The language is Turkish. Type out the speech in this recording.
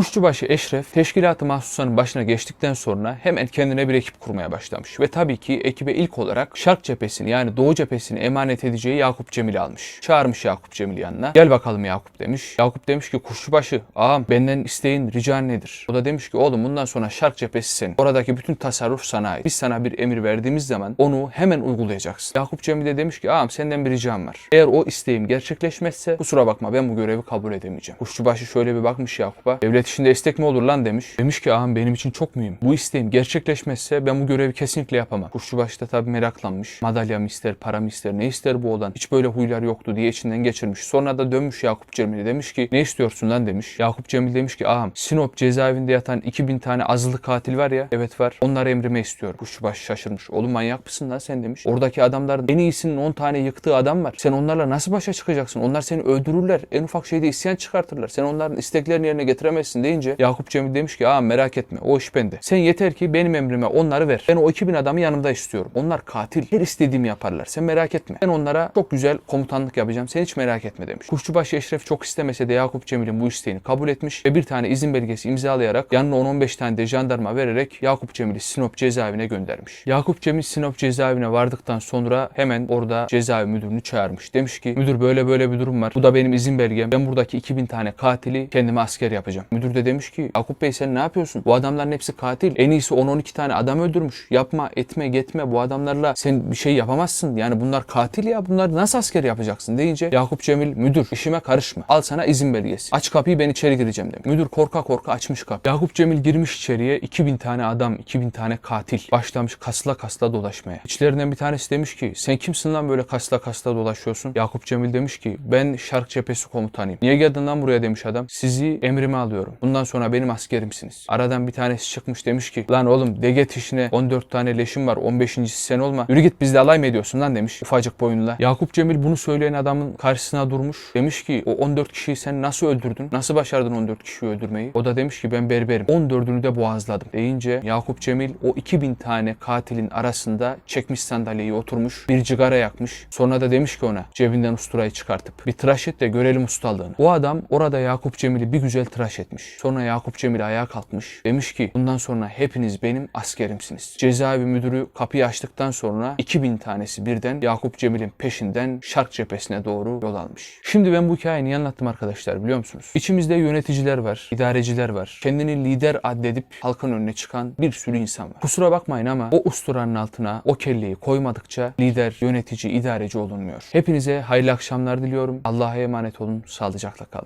Kuşçubaşı Eşref teşkilat-ı mahsusanın başına geçtikten sonra hemen kendine bir ekip kurmaya başlamış. Ve tabii ki ekibe ilk olarak Şark cephesini yani Doğu cephesini emanet edeceği Yakup Cemil'i almış. Çağırmış Yakup Cemil'i yanına. Gel bakalım Yakup demiş. Yakup demiş ki Kuşçubaşı ağam benden isteğin rican nedir? O da demiş ki oğlum bundan sonra Şark cephesi senin. Oradaki bütün tasarruf sana ait. Biz sana bir emir verdiğimiz zaman onu hemen uygulayacaksın. Yakup Cemil de demiş ki ağam senden bir ricam var. Eğer o isteğim gerçekleşmezse kusura bakma ben bu görevi kabul edemeyeceğim. Kuşçubaşı şöyle bir bakmış Yakup'a. Devlet işinde istek mi olur lan demiş. Demiş ki ağam benim için çok mühim. Bu isteğim gerçekleşmezse ben bu görevi kesinlikle yapamam. Kuşçubaşı da tabii meraklanmış. Madalya mı ister, para mı ister, ne ister bu olan? Hiç böyle huylar yoktu diye içinden geçirmiş. Sonra da dönmüş Yakup Cemil'e demiş ki ne istiyorsun lan demiş. Yakup Cemil demiş ki ağam Sinop cezaevinde yatan 2000 tane azılı katil var ya. Evet var. Onları emrime istiyorum. Kuşçubaşı şaşırmış. Oğlum manyak mısın lan sen demiş. Oradaki adamların en iyisinin 10 tane yıktığı adam var. Sen onlarla nasıl başa çıkacaksın? Onlar seni öldürürler. En ufak şeyde isyan çıkartırlar. Sen onların isteklerini yerine getiremezsin deyince Yakup Cemil demiş ki aa merak etme o iş bende. Sen yeter ki benim emrime onları ver. Ben o 2000 adamı yanımda istiyorum. Onlar katil. Her istediğimi yaparlar. Sen merak etme. Ben onlara çok güzel komutanlık yapacağım. Sen hiç merak etme demiş. Kuşçubaşı Eşref çok istemese de Yakup Cemil'in bu isteğini kabul etmiş ve bir tane izin belgesi imzalayarak yanına 10-15 tane de jandarma vererek Yakup Cemil'i Sinop cezaevine göndermiş. Yakup Cemil Sinop cezaevine vardıktan sonra hemen orada cezaevi müdürünü çağırmış. Demiş ki müdür böyle böyle bir durum var. Bu da benim izin belgem. Ben buradaki 2000 tane katili kendime asker yapacağım. Müdür de demiş ki Yakup Bey sen ne yapıyorsun? Bu adamların hepsi katil. En iyisi 10-12 tane adam öldürmüş. Yapma etme gitme bu adamlarla sen bir şey yapamazsın. Yani bunlar katil ya bunlar nasıl asker yapacaksın deyince Yakup Cemil müdür işime karışma. Al sana izin belgesi. Aç kapıyı ben içeri gireceğim demiş. Müdür korka korka açmış kapıyı. Yakup Cemil girmiş içeriye 2000 tane adam 2000 tane katil. Başlamış kasla kasla dolaşmaya. İçlerinden bir tanesi demiş ki sen kimsin lan böyle kasla kasla dolaşıyorsun? Yakup Cemil demiş ki ben Şark Cephesi komutanıyım. Niye geldin lan buraya demiş adam. Sizi emrime alıyorum. Bundan sonra benim askerimsiniz. Aradan bir tanesi çıkmış demiş ki lan oğlum deget işine 14 tane leşim var 15. sen olma. Yürü git bizle alay mı ediyorsun lan demiş ufacık boyunla. Yakup Cemil bunu söyleyen adamın karşısına durmuş. Demiş ki o 14 kişiyi sen nasıl öldürdün? Nasıl başardın 14 kişiyi öldürmeyi? O da demiş ki ben berberim. 14'ünü de boğazladım. Deyince Yakup Cemil o 2000 tane katilin arasında çekmiş sandalyeyi oturmuş. Bir cigara yakmış. Sonra da demiş ki ona cebinden usturayı çıkartıp bir tıraş et de görelim ustalığını. O adam orada Yakup Cemil'i bir güzel tıraş Sonra Yakup Cemil ayağa kalkmış. Demiş ki bundan sonra hepiniz benim askerimsiniz. Cezaevi müdürü kapıyı açtıktan sonra 2000 tanesi birden Yakup Cemil'in peşinden Şark cephesine doğru yol almış. Şimdi ben bu hikayeyi niye anlattım arkadaşlar biliyor musunuz? İçimizde yöneticiler var, idareciler var. Kendini lider addedip halkın önüne çıkan bir sürü insan var. Kusura bakmayın ama o usturanın altına o kelleyi koymadıkça lider, yönetici, idareci olunmuyor. Hepinize hayırlı akşamlar diliyorum. Allah'a emanet olun. Sağlıcakla kalın.